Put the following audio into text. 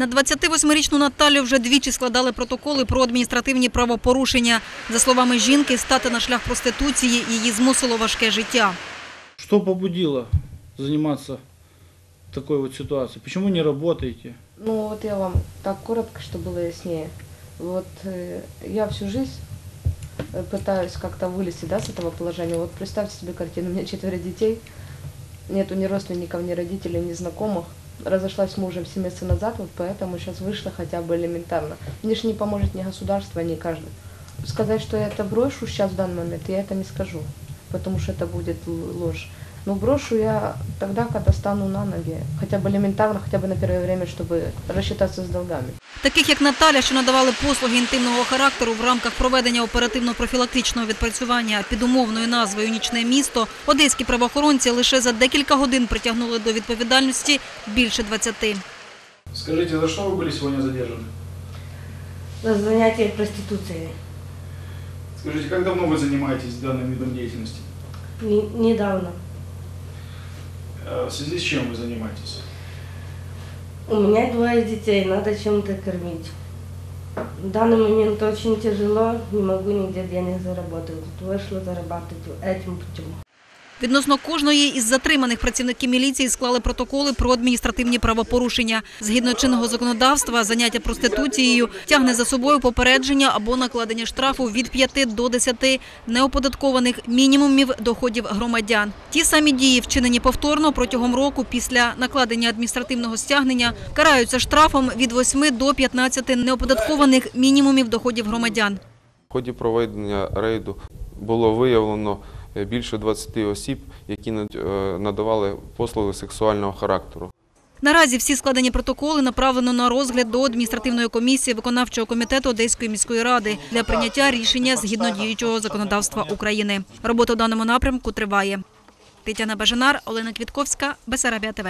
На 28-річну Наталю вже двічі складали протоколи про адміністративні правопорушення. За словами жінки, стати на шлях проституції її змусило важке життя. Что побудило заниматься такой вот ситуацией? Почему не работаете? Ну вот я вам так коротко, чтобы было яснее. Вот э, я всю жизнь э, пытаюсь как-то вылезти да, с этого положения. Вот представьте себе картину, у меня четверо детей, нету ни родственников, ни родителей, ни знакомых. Разошлась с мужем 7 месяцев назад, вот поэтому сейчас вышла хотя бы элементарно. Мне же не поможет ни государство, ни каждый. Сказать, что я это брошу сейчас в данный момент, я это не скажу, потому что это будет л- ложь. Но брошу я тогда, когда стану на ноги, хотя бы элементарно, хотя бы на первое время, чтобы рассчитаться с долгами. Таких як Наталя, що надавали послуги інтимного характеру в рамках проведення оперативно-профілактичного відпрацювання під умовною назвою Нічне місто, одеські правоохоронці лише за декілька годин притягнули до відповідальності більше 20. Скажите, за что вы были сегодня задержаны? За занятие проституцией. Скажите, как давно вы занимаетесь данным видом деятельности? Не- недавно. В связи с чем вы занимаетесь? У меня двое детей, надо чем-то кормить. В данный момент очень тяжело, не могу нигде денег заработать. Вышла зарабатывать этим путем. Відносно кожної із затриманих працівники міліції склали протоколи про адміністративні правопорушення. Згідно чинного законодавства, заняття проституцією тягне за собою попередження або накладення штрафу від 5 до 10 неоподаткованих мінімумів доходів громадян. Ті самі дії, вчинені повторно протягом року після накладення адміністративного стягнення, караються штрафом від 8 до 15 неоподаткованих мінімумів доходів громадян. В ході проведення рейду було виявлено більше 20 осіб, які е, надавали послуги сексуального характеру. Наразі всі складені протоколи направлено на розгляд до адміністративної комісії виконавчого комітету Одеської міської ради для прийняття рішення згідно діючого законодавства України. Робота в даному напрямку триває. Тетяна Бажанар, Олена Квітковська, Бесарабія ТВ.